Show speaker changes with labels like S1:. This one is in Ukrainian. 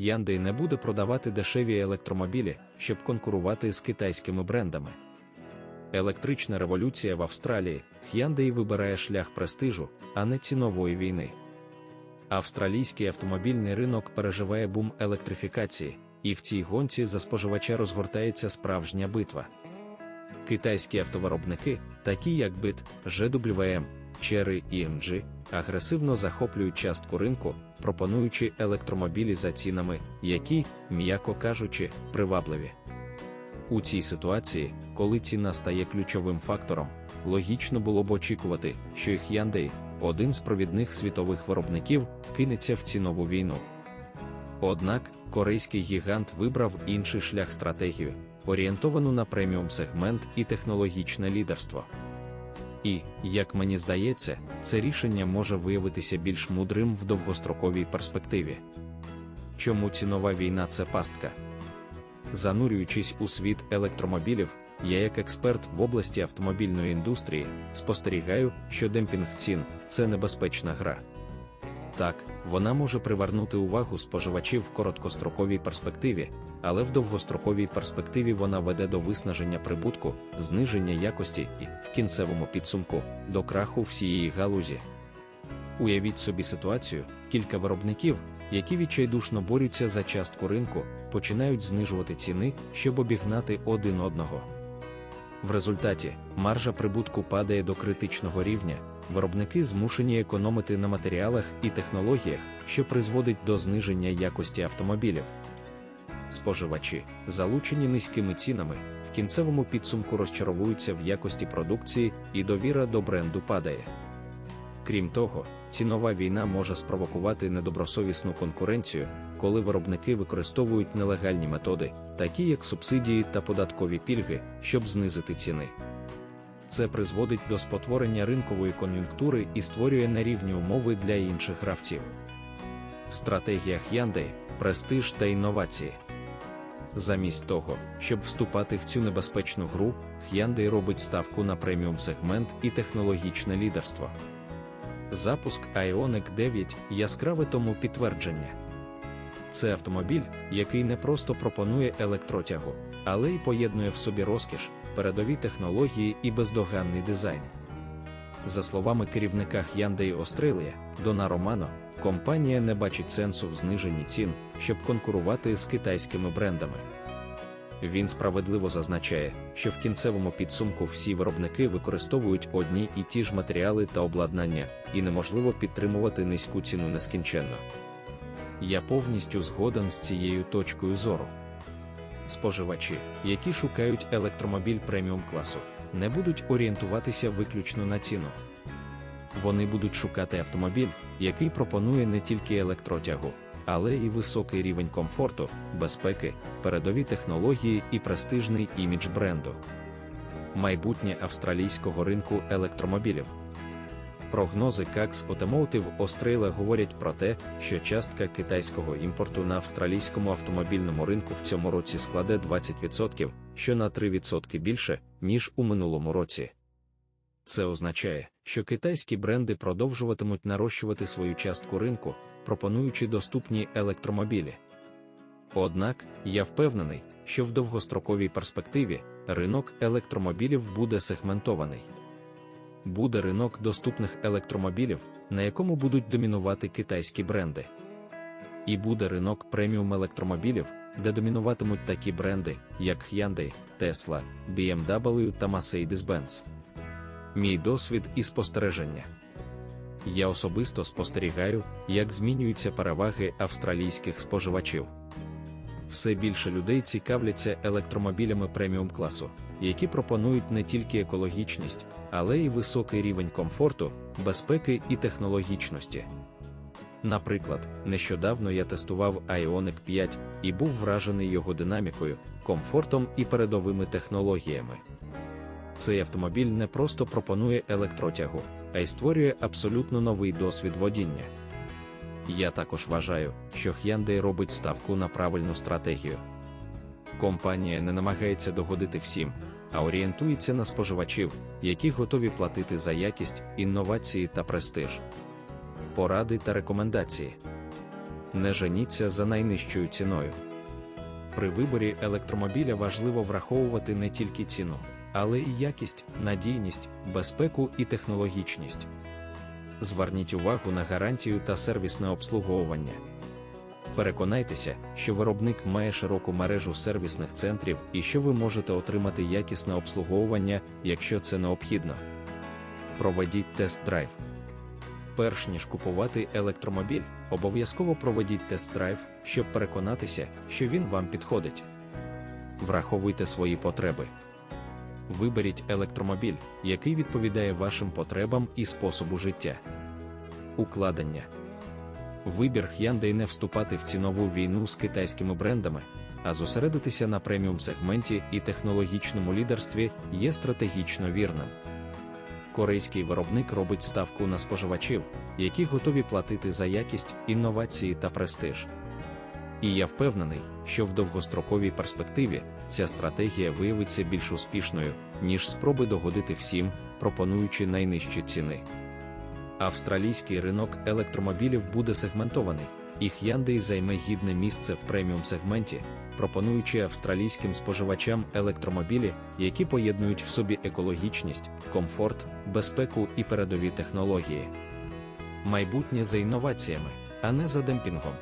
S1: Hyundai не буде продавати дешеві електромобілі, щоб конкурувати з китайськими брендами. Електрична революція в Австралії Hyundai вибирає шлях престижу, а не цінової війни. Австралійський автомобільний ринок переживає бум електрифікації, і в цій гонці за споживача розгортається справжня битва. Китайські автовиробники, такі як BIT, GWM, Chery і MG, агресивно захоплюють частку ринку, пропонуючи електромобілі за цінами, які, м'яко кажучи, привабливі. У цій ситуації, коли ціна стає ключовим фактором, логічно було б очікувати, що і Hyundai, один з провідних світових виробників, кинеться в цінову війну. Однак корейський гігант вибрав інший шлях стратегію, орієнтовану на преміум сегмент і технологічне лідерство. І, як мені здається, це рішення може виявитися більш мудрим в довгостроковій перспективі. Чому цінова війна це пастка? Занурюючись у світ електромобілів, я, як експерт в області автомобільної індустрії, спостерігаю, що демпінг цін це небезпечна гра. Так, вона може привернути увагу споживачів в короткостроковій перспективі, але в довгостроковій перспективі вона веде до виснаження прибутку, зниження якості і, в кінцевому підсумку, до краху всієї галузі. Уявіть собі ситуацію: кілька виробників, які відчайдушно борються за частку ринку, починають знижувати ціни, щоб обігнати один одного. В результаті маржа прибутку падає до критичного рівня, виробники змушені економити на матеріалах і технологіях, що призводить до зниження якості автомобілів. Споживачі, залучені низькими цінами, в кінцевому підсумку розчаровуються в якості продукції і довіра до бренду падає. Крім того, цінова війна може спровокувати недобросовісну конкуренцію, коли виробники використовують нелегальні методи, такі як субсидії та податкові пільги, щоб знизити ціни. Це призводить до спотворення ринкової кон'юнктури і створює нерівні умови для інших гравців. Стратегія Hyundai – престиж та інновації. Замість того, щоб вступати в цю небезпечну гру, Hyundai робить ставку на преміум сегмент і технологічне лідерство. Запуск Ioniq 9 яскраве тому підтвердження. Це автомобіль, який не просто пропонує електротягу, але й поєднує в собі розкіш, передові технології і бездоганний дизайн. За словами керівника Hyundai Australia, Дона Романо, компанія не бачить сенсу в зниженні цін, щоб конкурувати з китайськими брендами. Він справедливо зазначає, що в кінцевому підсумку всі виробники використовують одні і ті ж матеріали та обладнання, і неможливо підтримувати низьку ціну нескінченно. Я повністю згоден з цією точкою зору. Споживачі, які шукають електромобіль преміум класу, не будуть орієнтуватися виключно на ціну. Вони будуть шукати автомобіль, який пропонує не тільки електротягу, але і високий рівень комфорту, безпеки, передові технології і престижний імідж бренду. Майбутнє австралійського ринку електромобілів. Прогнози Cax Automotive Australia говорять про те, що частка китайського імпорту на австралійському автомобільному ринку в цьому році складе 20%, що на 3% більше, ніж у минулому році. Це означає, що китайські бренди продовжуватимуть нарощувати свою частку ринку, пропонуючи доступні електромобілі. Однак, я впевнений, що в довгостроковій перспективі ринок електромобілів буде сегментований. Буде ринок доступних електромобілів, на якому будуть домінувати китайські бренди. І буде ринок преміум електромобілів, де домінуватимуть такі бренди, як Hyundai, Tesla, BMW та Mercedes-Benz. Мій досвід і спостереження. Я особисто спостерігаю, як змінюються переваги австралійських споживачів. Все більше людей цікавляться електромобілями преміум класу, які пропонують не тільки екологічність, але й високий рівень комфорту, безпеки і технологічності. Наприклад, нещодавно я тестував Ioniq 5 і був вражений його динамікою, комфортом і передовими технологіями. Цей автомобіль не просто пропонує електротягу, а й створює абсолютно новий досвід водіння. Я також вважаю, що Hyundai робить ставку на правильну стратегію. Компанія не намагається догодити всім, а орієнтується на споживачів, які готові платити за якість, інновації та престиж. Поради та рекомендації. не женіться за найнижчою ціною. При виборі електромобіля важливо враховувати не тільки ціну, але й якість, надійність, безпеку і технологічність. Зверніть увагу на гарантію та сервісне обслуговування. Переконайтеся, що виробник має широку мережу сервісних центрів і що ви можете отримати якісне обслуговування, якщо це необхідно. Проведіть тест-драйв. Перш ніж купувати електромобіль, обов'язково проведіть тест-драйв, щоб переконатися, що він вам підходить. Враховуйте свої потреби. Виберіть електромобіль, який відповідає вашим потребам і способу життя. Укладення. Вибір Hyundai не вступати в цінову війну з китайськими брендами, а зосередитися на преміум сегменті і технологічному лідерстві є стратегічно вірним. Корейський виробник робить ставку на споживачів, які готові платити за якість, інновації та престиж. І я впевнений, що в довгостроковій перспективі ця стратегія виявиться більш успішною, ніж спроби догодити всім, пропонуючи найнижчі ціни. Австралійський ринок електромобілів буде сегментований, і Hyundai займе гідне місце в преміум сегменті, пропонуючи австралійським споживачам електромобілі, які поєднують в собі екологічність, комфорт, безпеку і передові технології. Майбутнє за інноваціями, а не за демпінгом.